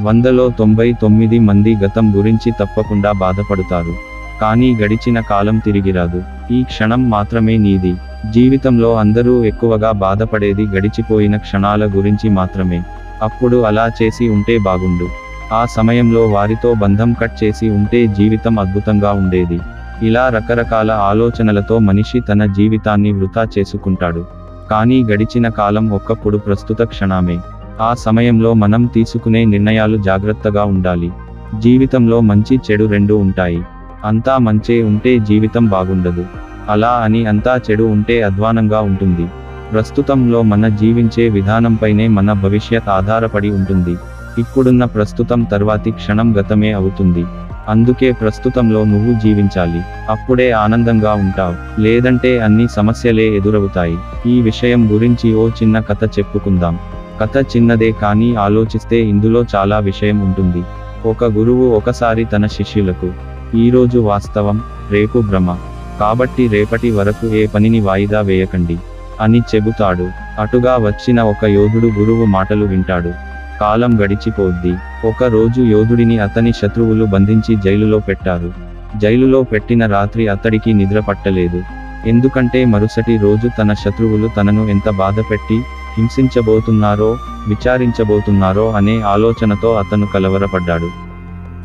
వందలో తొంభై తొమ్మిది మంది గతం గురించి తప్పకుండా బాధపడుతారు. కానీ గడిచిన కాలం తిరిగిరాదు. ఈ క్షణం మాత్రమే నీది. జీవితంలో అందరూ ఎక్కువగా బాధపడేది గడిచిపోయిన క్షణాల గురించి మాత్రమే. అప్పుడు అలా చేసి ఉంటే బాగుండు. ఆ సమయంలో వారితో బంధం కట్ చేసి ఉంటే జీవితం అద్భుతంగా ఉండేది. ఇలా రకరకాల ఆలోచనలతో మనిషి తన జీవితాన్ని వృధా చేసుకుంటాడు. కానీ గడిచిన కాలం ఒక్కప్పుడు ప్రస్తుత క్షణమే. ఆ సమయంలో మనం తీసుకునే నిర్ణయాలు జాగ్రత్తగా ఉండాలి. జీవితంలో మంచి చెడు రెండు ఉంటాయి. అంతా మంచే ఉంటే జీవితం బాగుండదు. అలా అని అంతా చెడు ఉంటే అధ్వానంగా ఉంటుంది. ప్రస్తుతంలో మన జీవించే విధానంపైనే మన భవిష్యత్ ఆధారపడి ఉంటుంది. ఇప్పుడున్న ప్రస్తుతం తర్వాతి క్షణం గతమే అవుతుంది. అందుకే ప్రస్తుతంలో నువ్వు జీవించాలి. అప్పుడే ఆనందంగా ఉంటావు. లేదంటే అన్ని సమస్యలే ఎదురవుతాయి. ఈ విషయం గురించి ఓ చిన్న కథ చెప్పుకుందాం. కథ చిన్నదే కానీ ఆలోచిస్తే ఇందులో చాలా విషయం ఉంటుంది. ఒక గురువు ఒకసారి తన శిష్యులకు ఈరోజు వాస్తవం రేపు భ్రమ. కాబట్టి రేపటి వరకు ఏ పనిని వాయిదా వేయకండి అని చెబుతాడు. అటుగా వచ్చిన ఒక యోధుడు గురువు మాటలు వింటాడు. కాలం గడిచిపోద్ది. ఒక రోజు యోధుడిని అతని శత్రువులు బంధించి జైలులో పెట్టారు. జైలులో పెట్టిన రాత్రి అతడికి నిద్ర పట్టలేదు. ఎందుకంటే మరుసటి రోజు తన శత్రువులు తనను ఎంత బాధ పెట్టి హింసించబోతున్నారో విచారించబోతున్నారో అనే ఆలోచనతో అతను కలవరపడ్డాడు.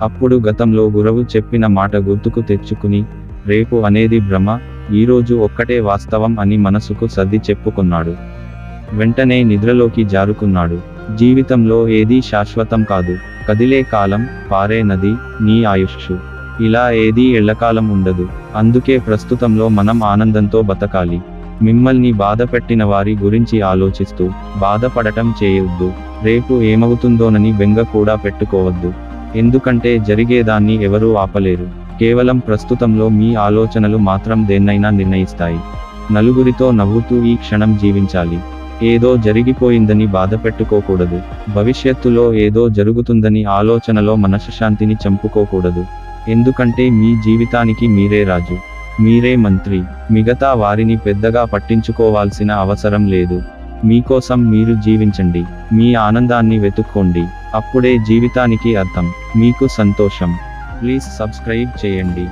అప్పుడు గతంలో గురవు చెప్పిన మాట గుర్తుకు తెచ్చుకుని రేపు అనేది భ్రమ ఈరోజు ఒక్కటే వాస్తవం అని మనసుకు సర్ది చెప్పుకున్నాడు. వెంటనే నిద్రలోకి జారుకున్నాడు. జీవితంలో ఏదీ శాశ్వతం కాదు. కదిలే కాలం పారే నది నీ ఆయుష్షు. ఇలా ఏదీ ఎళ్ళకాలం ఉండదు. అందుకే ప్రస్తుతంలో మనం ఆనందంతో బతకాలి. మిమ్మల్ని బాధపెట్టిన వారి గురించి ఆలోచిస్తూ బాధపడటం చేయొద్దు. రేపు ఏమవుతుందోనని బెంగ కూడా పెట్టుకోవద్దు. ఎందుకంటే జరిగేదాన్ని ఎవరూ ఆపలేరు. కేవలం ప్రస్తుతంలో మీ ఆలోచనలు మాత్రం దేన్నైనా నిర్ణయిస్తాయి. నలుగురితో నవ్వుతూ ఈ క్షణం జీవించాలి. ఏదో జరిగిపోయిందని బాధ పెట్టుకోకూడదు భవిష్యత్తులో ఏదో జరుగుతుందని ఆలోచనలో మనశ్శాంతిని చంపుకోకూడదు. ఎందుకంటే మీ జీవితానికి మీరే రాజు. మీరే మంత్రి మిగతా వారిని పెద్దగా పట్టించుకోవాల్సిన అవసరం లేదు. మీకోసం మీరు జీవించండి మీ ఆనందాన్ని వెతుక్కోండి అప్పుడే జీవితానికి అర్థం మీకు సంతోషం. ప్లీజ్ సబ్స్క్రైబ్ చేయండి.